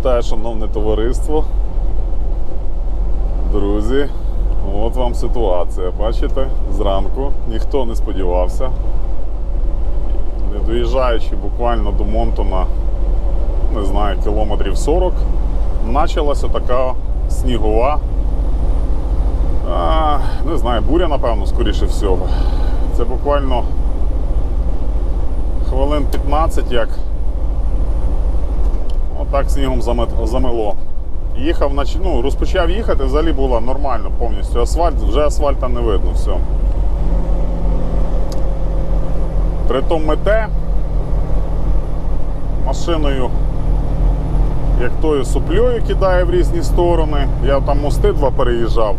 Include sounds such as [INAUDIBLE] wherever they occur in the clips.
Вітаю, шановне товариство. Друзі, от вам ситуація. Бачите, зранку ніхто не сподівався. Не доїжджаючи буквально до Монтона, не знаю, кілометрів 40, почалася така снігова. А, не знаю, буря, напевно, скоріше всього. Це буквально хвилин 15, як Отак снігом заме- замело. Їхав, ну, розпочав їхати, взагалі було нормально повністю асфальт, вже асфальта не видно, все. Притом мете машиною, як тою суплею кидає в різні сторони. Я там мости два переїжджав.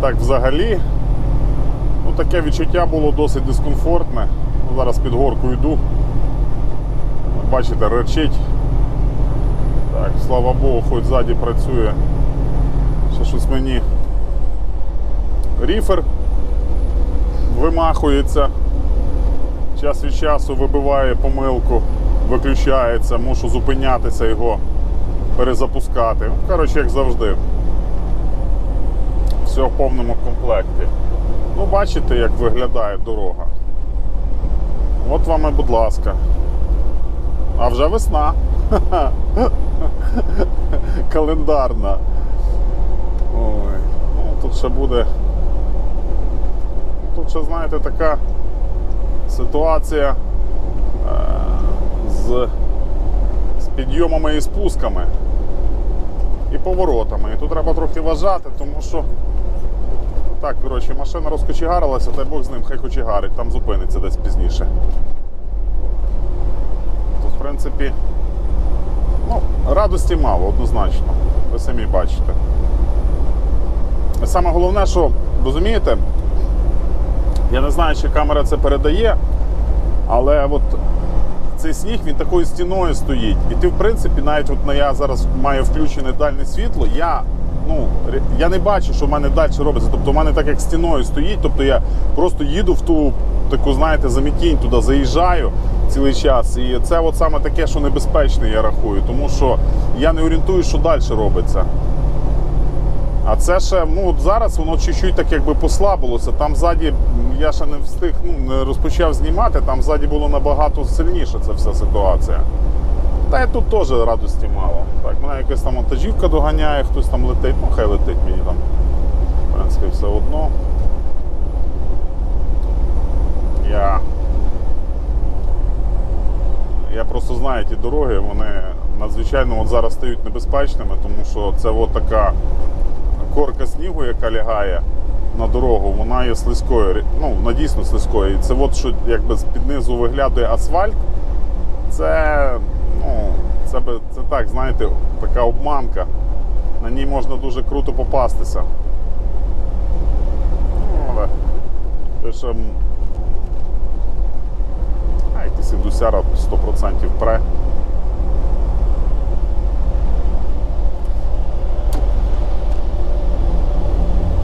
Так взагалі. Ну, таке відчуття було досить дискомфортне. Зараз під горку йду. Бачите, речить. Так, слава Богу, хоч ззаді працює. Ще щось мені ріфер вимахується. Час від часу вибиває помилку, виключається, мушу зупинятися його, перезапускати. Ну, Коротше, як завжди. Все в повному комплекті. Ну, бачите, як виглядає дорога. От вам і будь ласка. А вже весна. [LAUGHS] Календарна. Ой. Ну, тут ще буде. Тут ще, знаєте, така ситуація е, з, з підйомами і спусками і поворотами. І тут треба трохи вважати, тому що так, коротше, машина розкочегарилася, дай Бог з ним, хай кочегарить, там зупиниться десь пізніше. Тут, в принципі, ну, радості мало, однозначно. Ви самі бачите. Саме головне, що, розумієте, я не знаю, чи камера це передає, але от цей сніг він такою стіною стоїть. І ти, в принципі, навіть от я зараз маю включене дальне світло, я, ну, я не бачу, що в мене далі робиться. Тобто, в мене так як стіною стоїть, тобто я просто їду в ту таку, знаєте, замітінь туди заїжджаю цілий час. І це от саме таке, що небезпечне, я рахую, тому що я не орієнтую, що далі робиться. А це ще, ну от зараз воно чуть-чуть так якби послабилося. Там ззаді я ще не встиг, ну не розпочав знімати, там ззаді було набагато сильніше ця вся ситуація. Та й тут теж радості мало. Так, мене якась там вантажівка доганяє, хтось там летить, ну хай летить мені там. В принципі, все одно. Я. Я просто знаю ті дороги, вони надзвичайно от зараз стають небезпечними, тому що це от така корка снігу, яка лягає на дорогу, вона є слизькою. Ну, вона дійсно слизькою. І це от що якби з-під низу виглядає асфальт. Це, ну, це, це так, знаєте, така обманка. На ній можна дуже круто попастися. Ну, але те, що м, а, якийсь 100% пре.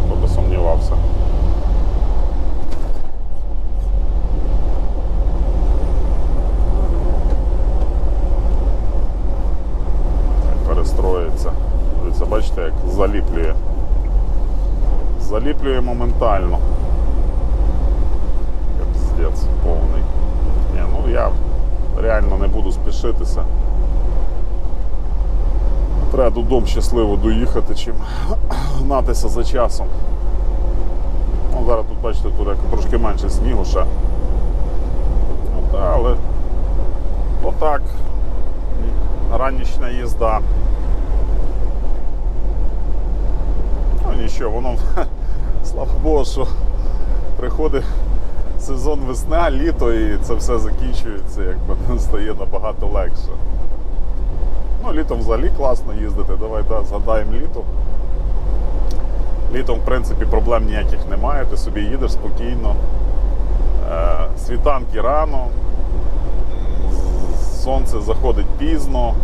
Хто би сумнівався. Як Перестроїться. Дивіться, бачите, як заліплює. Заліплює моментально. Піздець повний. Ні, ну я реально не буду спішитися. Треба додому щасливо доїхати, чим гнатися за часом. Ну, зараз тут, бачите, тут трошки менше снігу ще. Та, але отак. Ранішня їзда. Ну нічого, воно, слава Богу, що приходить сезон весна, літо і це все закінчується, якби [LAUGHS] стає набагато легше. Ну, літом взагалі класно їздити. Давай да, згадаємо літо. Літом, в принципі, проблем ніяких немає. Ти собі їдеш спокійно. Е, світанки рано, сонце заходить пізно,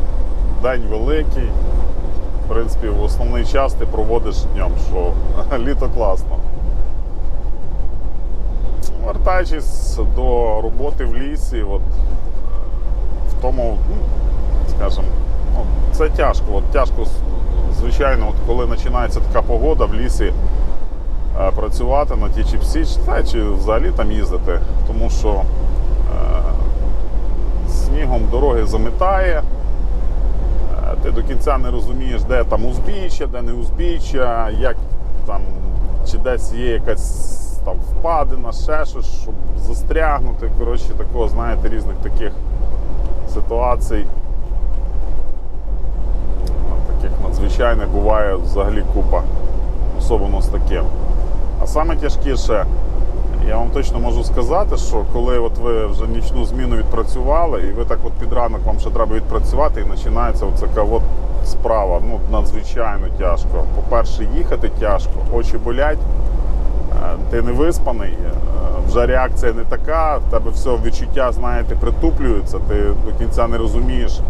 день великий. В принципі, в основний час ти проводиш днем, що [LAUGHS] літо класно. Вертаючись до роботи в лісі, от, е, в тому, ну, скажімо, Ну, це тяжко. От тяжко, звичайно, от коли починається така погода в лісі е, працювати на ті чи всі, та, чи взагалі там їздити, тому що е, снігом дороги замітає. Ти до кінця не розумієш, де там узбіччя, де не узбіччя, як там, чи десь є якась там впадина, ще щось, щоб застрягнути. Коротше, такого, знаєте, різних таких ситуацій. Таких надзвичайних буває взагалі купа, особливо з таким. А саме тяжкіше, я вам точно можу сказати, що коли от ви вже нічну зміну відпрацювали, і ви так от під ранок вам ще треба відпрацювати, і починається оця от справа. Ну, надзвичайно тяжко. По-перше, їхати тяжко, очі болять, е, ти не виспаний, е, вже реакція не така, в тебе все відчуття, знаєте, притуплюється, ти до кінця не розумієш.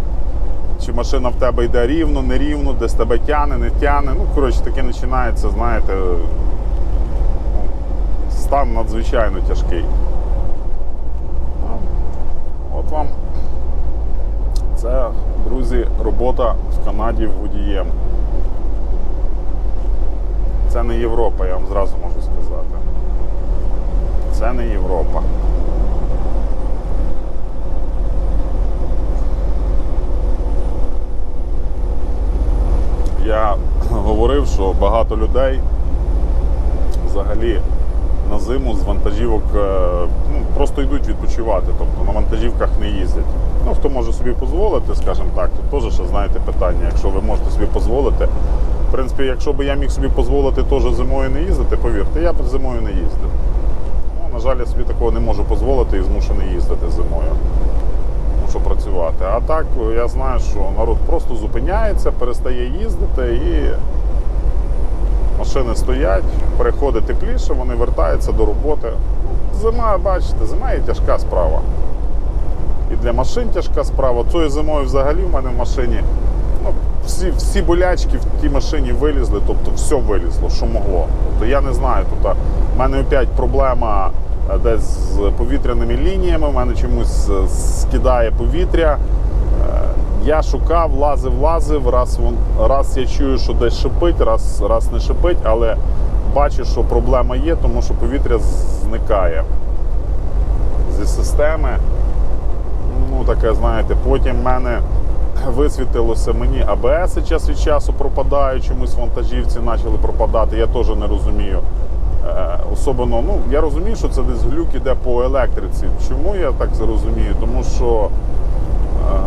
Чи машина в тебе йде рівно, нерівно, десь тебе тяне, не тяне. Ну, коротше, таке починається, знаєте, стан надзвичайно тяжкий. От вам це, друзі, робота в Канаді водієм. Це не Європа, я вам зразу можу сказати. Це не Європа. Я говорив, що багато людей взагалі на зиму з вантажівок е, ну, просто йдуть відпочивати, тобто на вантажівках не їздять. Ну, хто може собі дозволити, скажімо так, тут теж ще знаєте питання, якщо ви можете собі дозволити. В принципі, якщо б я міг собі дозволити теж зимою не їздити, повірте, я б зимою не їздив. Ну, на жаль, я собі такого не можу дозволити і змушений їздити зимою. Мушу працювати. А так я знаю, що народ просто зупиняється, перестає їздити і машини стоять, переходить тепліше, вони вертаються до роботи. Зима, бачите, зима є тяжка справа. І для машин тяжка справа. Цією зимою взагалі в мене в машині ну, всі, всі болячки в тій машині вилізли, тобто все вилізло, що могло. Тобто я не знаю, тут в мене опять проблема е, десь з повітряними лініями, в мене чомусь е, скидає повітря. Я шукав, лазив, лазив, раз, раз я чую, що десь шипить, раз, раз не шипить, але бачу, що проблема є, тому що повітря зникає зі системи. Ну, таке, знаєте, потім в мене висвітилося мені АБС час від часу пропадають, чомусь вантажівці почали пропадати, я теж не розумію. Е, особливо, ну, я розумію, що це десь глюк іде по електриці. Чому я так це розумію? Тому що е,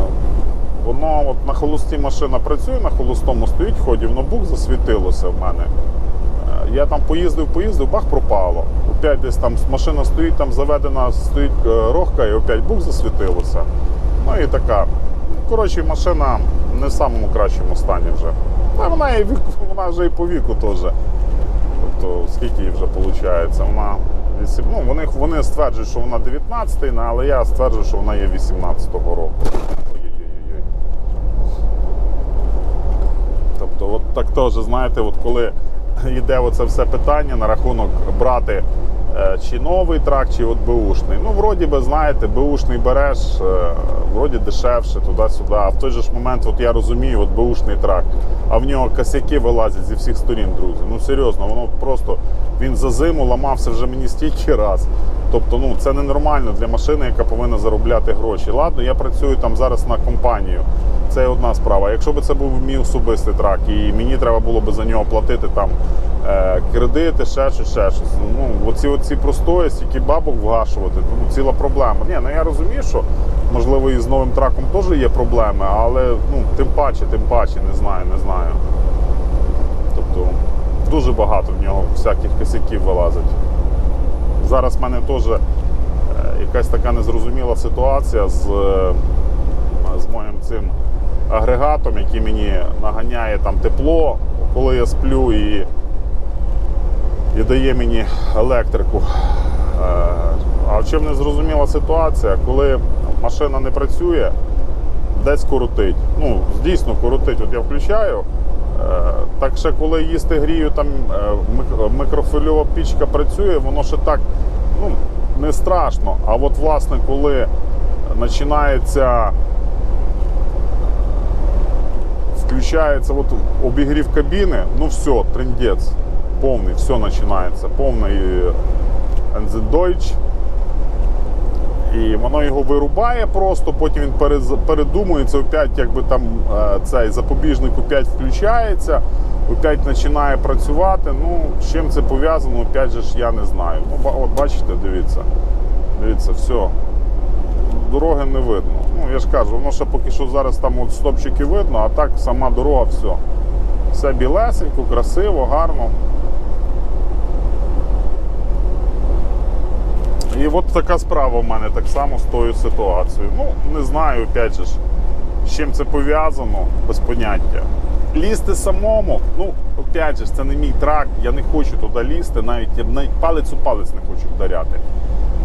воно от на холості машина працює, на холостому стоїть, в ході в ноутбук засвітилося в мене. Е, Я там поїздив, поїздив, бах пропало. Опять десь там машина стоїть, там заведена, стоїть е, рогка, і опять бух засвітилося. Ну і така. Коротше, машина не в самому кращому стані вже. Та вона, і вік, [LAUGHS] вона вже і по віку теж. Тобто, скільки їй вже виходить? Вона ну, вони, вони стверджують, що вона 19 але я стверджую, що вона є 18-го року. Ой-ой-ой. Тобто, от так теж, знаєте, от коли йде оце все питання на рахунок брати е, чи новий трак, чи от беушний. Ну, вроді би, знаєте, беушний береш, е, вроді дешевше, туди-сюди. А в той же ж момент, от я розумію, от беушний трак, а в нього косяки вилазять зі всіх сторін, друзі. Ну серйозно, воно просто він за зиму ламався вже мені стільки раз. Тобто, ну це ненормально для машини, яка повинна заробляти гроші. Ладно, я працюю там зараз на компанію. Це одна справа. Якщо б це був мій особистий трак, і мені треба було б за нього платити там е, кредити, ще щось, ще щось. Ну, оці, оці простої, стільки бабок вгашувати, ну, ціла проблема. Ні, ну я розумію, що можливо і з новим траком теж є проблеми, але ну, тим паче, тим паче, не знаю, не знаю. Тобто дуже багато в нього всяких косяків вилазить. Зараз в мене теж е, якась така незрозуміла ситуація з, е, з моїм цим агрегатом, який мені наганяє там тепло, коли я сплю і, і дає мені електрику. Е, А чим незрозуміла ситуація, коли машина не працює, десь коротить. Ну, дійсно коротить. От я включаю. Е, Так ще коли їсти грію, там е, микрофильова пічка працює, воно ще так ну, не страшно. А от власне, коли починається включається от обігрів кабіни, ну все, трендець. Повний, все починається. Повний Deutsch. І воно його вирубає просто, потім він передумується, опять якби там е, цей запобіжник опять включається, опять починає працювати. Ну, з чим це пов'язано, опять же ж я не знаю. Ну, от бачите, дивіться. Дивіться, все. Дороги не видно. Ну, я ж кажу, воно ще поки що зараз там от стопчики видно, а так сама дорога, все. Все білесенько, красиво, гарно. І от така справа в мене так само з тою ситуацією. Ну, не знаю, опять же з чим це пов'язано, без поняття. Лізти самому, ну, опять же, це не мій трак, я не хочу туди лізти, навіть я навіть палець у палець не хочу вдаряти.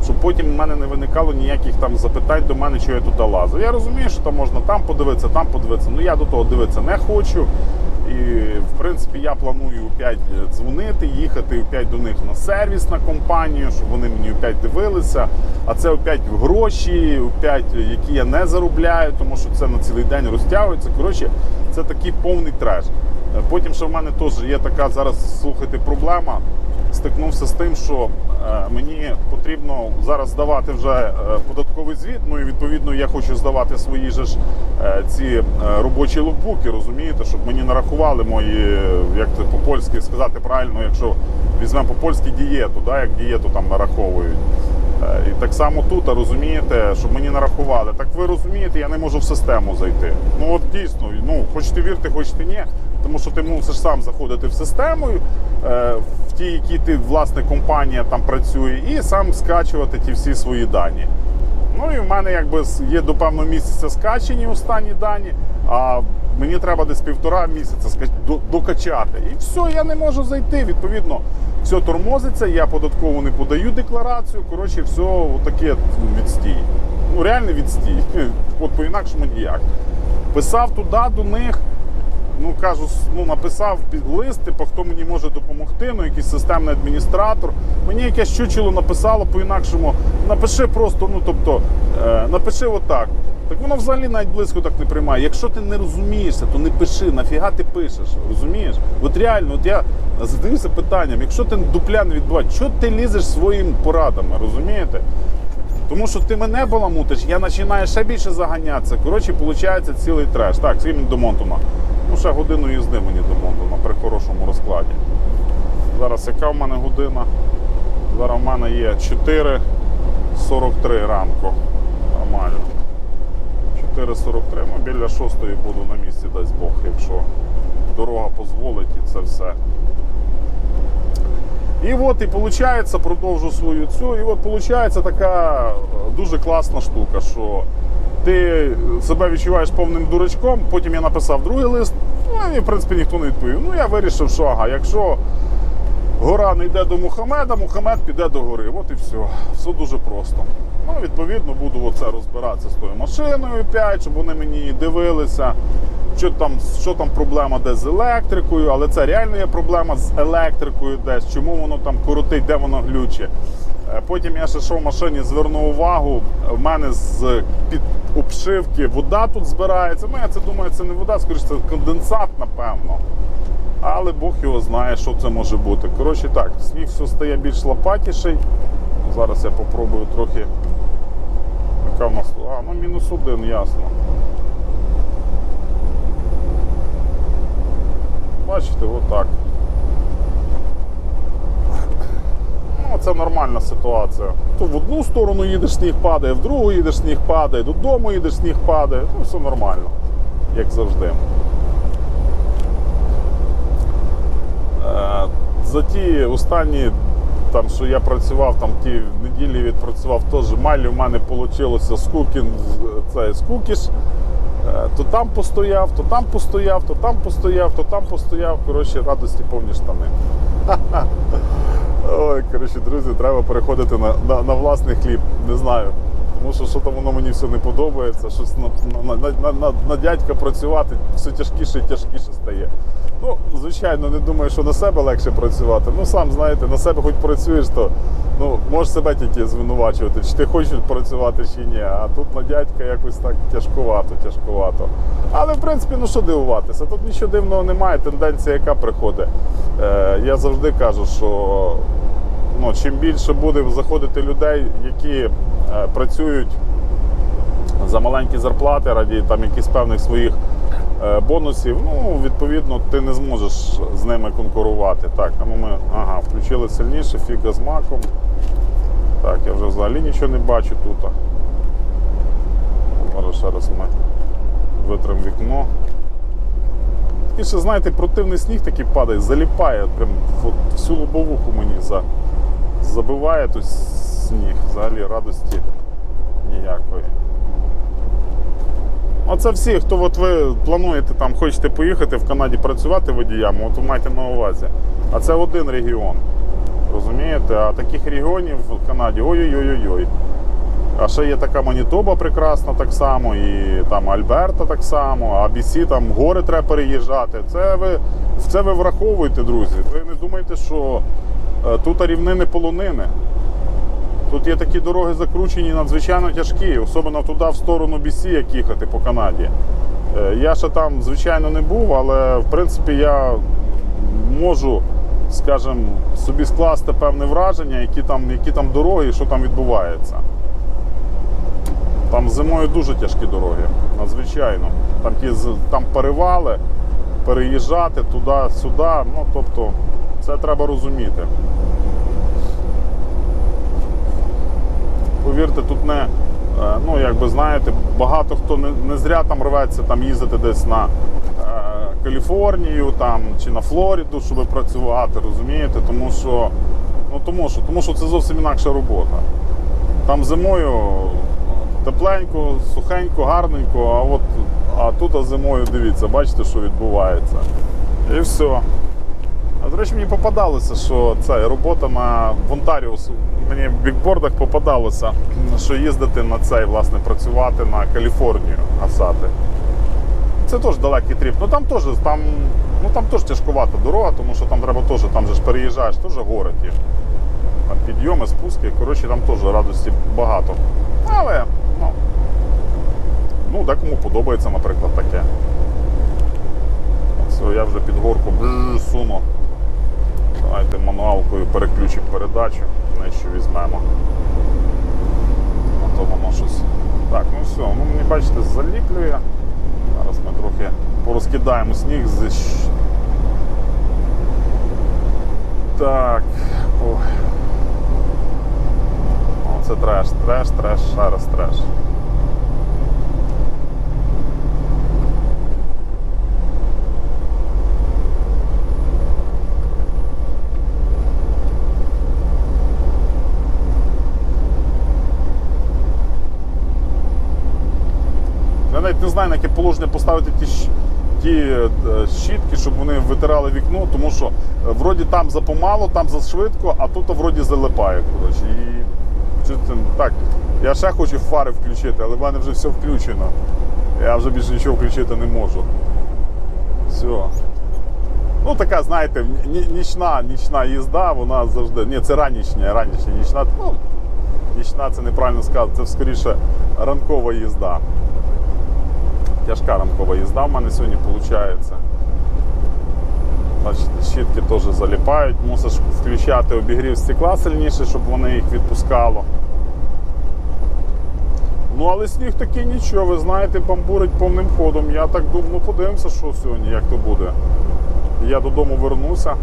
Щоб потім в мене не виникало ніяких там запитань до мене, що я туди лазив. Я розумію, що там можна там подивитися, там подивитися. Ну я до того дивитися не хочу. І в принципі я планую опять дзвонити, їхати опять до них на сервіс на компанію, щоб вони мені опять дивилися. А це опять гроші, опять, які я не заробляю, тому що це на цілий день розтягується. Коротше, це такий повний треш. Е, Потім ще в мене теж є така зараз, слухайте, проблема. Стикнувся з тим, що е, мені потрібно зараз здавати вже е, податковий звіт. Ну і відповідно я хочу здавати свої же ж ці робочі лукбуки, розумієте, щоб мені нарахували мої, як це по-польськи сказати правильно, якщо візьмемо по-польськи дієту, да, як дієту там нараховують. Е, І так само тут, розумієте, щоб мені нарахували. Так ви розумієте, я не можу в систему зайти. Ну от дійсно, ну хочете вірте, хочете ні. Тому що ти мусиш сам заходити в систему, е, в ті, які ти власне компанія там працює, і сам скачувати ті всі свої дані. Ну і в мене якби є до певного місяця скачені останні дані, а мені треба десь півтора місяця докачати. І все, я не можу зайти. Відповідно, все тормозиться, я податково не подаю декларацію. Коротше, все таке відстій. Ну, реальний відстій. [LAUGHS] От по-інакшому ніяк. Писав туди до них. Ну кажу, ну написав під лист, типу, хто мені може допомогти, ну якийсь системний адміністратор. Мені якесь чучело написало по-інакшому. Напиши просто, ну тобто, е, напиши отак. Так воно взагалі навіть близько так не приймає. Якщо ти не розумієшся, то не пиши. Нафіга ти пишеш? Розумієш? От реально, от я задаюся питанням, якщо ти дупля не відбуваєш, чого ти лізеш своїм порадами, розумієте? Тому що ти мене баламутиш, я починаю ще більше заганятися. Коротше, виходить цілий треш. Так, мені до Монтона. Ну, ще годину їзди мені до Монтона при хорошому розкладі. Зараз яка в мене година? Зараз в мене є 4.43 ранку. Нормально. 4.43, ну біля 6 буду на місці, дасть Бог, якщо дорога дозволить і це все. І от і виходить, продовжу свою цю. І от виходить така е, дуже класна штука, що ти себе відчуваєш повним дурачком. Потім я написав другий лист, ну і в принципі ніхто не відповів. Ну я вирішив, що ага, якщо гора не йде до Мухаммеда, Мухаммед піде до гори. От і все. Все дуже просто. Ну, відповідно, буду оце розбиратися з тою машиною 5, щоб вони мені дивилися. Що там, що там проблема де з електрикою, але це реально є проблема з електрикою десь, чому воно там коротить, де воно глюче. Е, Потім я ще що в машині звернув увагу, в мене з під обшивки вода тут збирається. Ну, я це думаю, це не вода, скоріше це конденсат, напевно. Але Бог його знає, що це може бути. Коротше так, сніг все стає більш лопатіший. Зараз я попробую трохи. Яка в нас? А, ну мінус один, ясно. Бачите, отак. Ну, це нормальна ситуація. То в одну сторону їдеш, сніг падає, в другу їдеш, сніг падає, додому їдеш, сніг падає. Ну, все нормально, як завжди. Е, За ті останні, там, що я працював, там ті неділі відпрацював, теж майлі в мене вийшло скукін, цей скукіш. Е, То там постояв, то там постояв, то там постояв, то там постояв. Коротше, радості повні штани. [LAUGHS] Ой, коротше, друзі, треба переходити на, на, на власний хліб. Не знаю. Тому що що там воно мені все не подобається, щось на, на, на, на, на, на дядька працювати все тяжкіше і тяжкіше стає. Ну, звичайно, не думаю, що на себе легше працювати. Ну, сам знаєте, на себе хоч працюєш, то ну, можеш себе тільки звинувачувати, чи ти хочеш працювати, чи ні. А тут на дядька якось так тяжкувато, тяжкувато. Але в принципі, ну що дивуватися? Тут нічого дивного немає, тенденція, яка приходить. Е, я завжди кажу, що ну, чим більше буде заходити людей, які е, працюють за маленькі зарплати раді там якихось певних своїх е, бонусів, ну відповідно ти не зможеш з ними конкурувати. Так, ну ми ага, включили сильніше, фіга з маком. Так, я вже взагалі нічого не бачу тут. Зараз ще раз ми витримо вікно. І ще, знаєте, противний сніг такий падає, заліпає, прям всю лобовуху мені за, забиває той сніг. Взагалі радості ніякої. Оце всі, хто от ви плануєте там, хочете поїхати в Канаді працювати водіями, от ви маєте на увазі. А це один регіон. Розумієте? А таких регіонів в Канаді ой-ой-ой-ой. А ще є така Манітоба прекрасна так само, і там Альберта так само, а BC там гори треба переїжджати. Це ви, це ви враховуєте, друзі. Ви не думайте, що тут рівнини полонини. Тут є такі дороги закручені, надзвичайно тяжкі, особливо туди, в сторону BC, як їхати по Канаді. Е, Я ще там, звичайно, не був, але в принципі я можу, скажімо, собі скласти певне враження, які там, які там дороги і що там відбувається. Там зимою дуже тяжкі дороги, надзвичайно. Там, ті, там перевали, переїжджати туди-сюди. Ну, тобто, це треба розуміти. Повірте, тут не, е, ну як знаєте, багато хто не, не зря там рветься там їздити десь на е, Каліфорнію там, чи на Флориду, щоб працювати, розумієте? Тому що, ну, тому що, тому що це зовсім інакша робота. Там зимою тепленько, сухенько, гарненько, а от а тут а зимою дивіться, бачите, що відбувається. І все. До речі, мені попадалося, що це робота на в Онтаріо, мені в бікбордах попадалося, що їздити на цей, власне, працювати на Каліфорнію, гасати. Це теж далекий тріп. Ну там теж там, ну, там теж тяжкувата дорога, тому що там треба теж, там же ж переїжджаєш, теж гори ті. Там підйоми, спуски, коротше, там теж радості багато. Але, ну, ну декому подобається, наприклад, таке. Все, я вже під горку суну. Давайте мануалкою переключимо передачу, нижче візьмемо. А то воно щось. Так, ну все, ну мені бачите, заліплює. Зараз ми трохи порозкидаємо сніг з. Так. Ой. Це треш, треш, треш, ще раз треш. Не знаю, на яке положення поставити ті, ті е, щітки, щоб вони витирали вікно, тому що е, вроді там запомало, там зашвидко, а тут вроді залипає. Коротше. І так, я ще хочу фари включити, але в мене вже все включено. Я вже більше нічого включити не можу. Все. Ну, така, знаєте, нічна, нічна їзда, вона завжди. Ні, це ранішня, ранішня нічна. Ну, нічна це неправильно сказати, це скоріше ранкова їзда. Тяжка ранкова їзда в мене сьогодні виходить. Щітки теж заліпають, мусиш включати обігрів стекла сильніше, щоб вони їх відпускало. Ну, але сніг такий нічого, ви знаєте, бамбурить повним ходом. Я так думаю, ну подивимося, що сьогодні, як то буде. Я додому вернуся.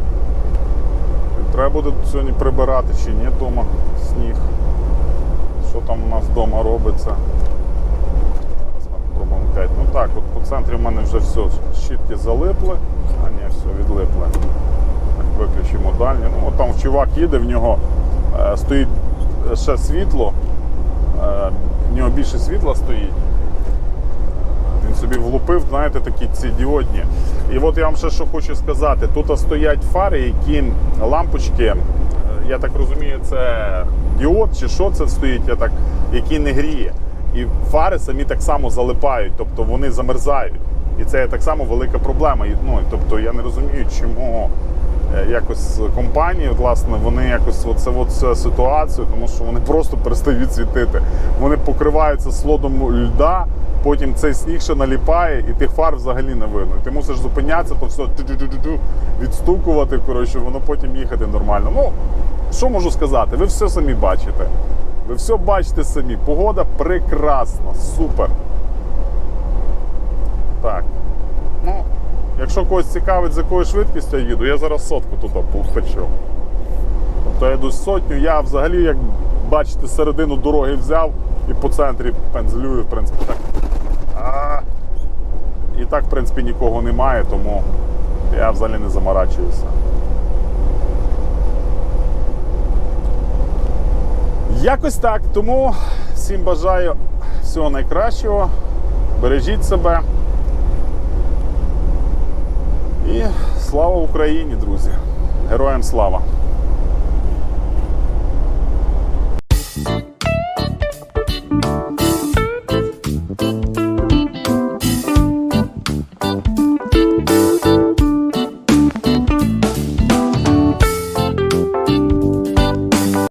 Треба буде сьогодні прибирати чи ні вдома сніг. Що там у нас вдома робиться. Зараз ми пробуємо 5. Ну так, от по центрі в мене вже все, щітки залипли, а ні, все, відлипли. Виключимо дальні. Ну, от там чувак їде, в нього е, стоїть ще світло, е, в нього більше світла стоїть. Він собі влупив, знаєте, такі ці діодні. І от я вам ще що хочу сказати: тут стоять фари, які лампочки, е, я так розумію, це діод чи що це стоїть, я так, який не гріє. І фари самі так само залипають, тобто вони замерзають. І це так само велика проблема. Ну, тобто я не розумію, чому е, якось компанії, власне, вони якось оце от цю ситуацію, тому що вони просто перестають світити. Вони покриваються слодом льда, потім цей сніг ще наліпає, і тих фар взагалі не видно. Ти мусиш зупинятися, то все відстукувати, коротше, воно потім їхати нормально. Ну, що можу сказати? Ви все самі бачите. Ви все бачите самі. Погода прекрасна, супер. Так. Ну, якщо когось цікавить, з якою швидкістю я їду, я зараз сотку тут впечу. Тобто я йду сотню, я взагалі, як бачите, середину дороги взяв і по центрі пензлюю, в принципі, так. А, і так, в принципі, нікого немає, тому я взагалі не заморачуюся. Якось так. Тому всім бажаю всього найкращого. Бережіть себе. І слава Україні, друзі! Героям слава!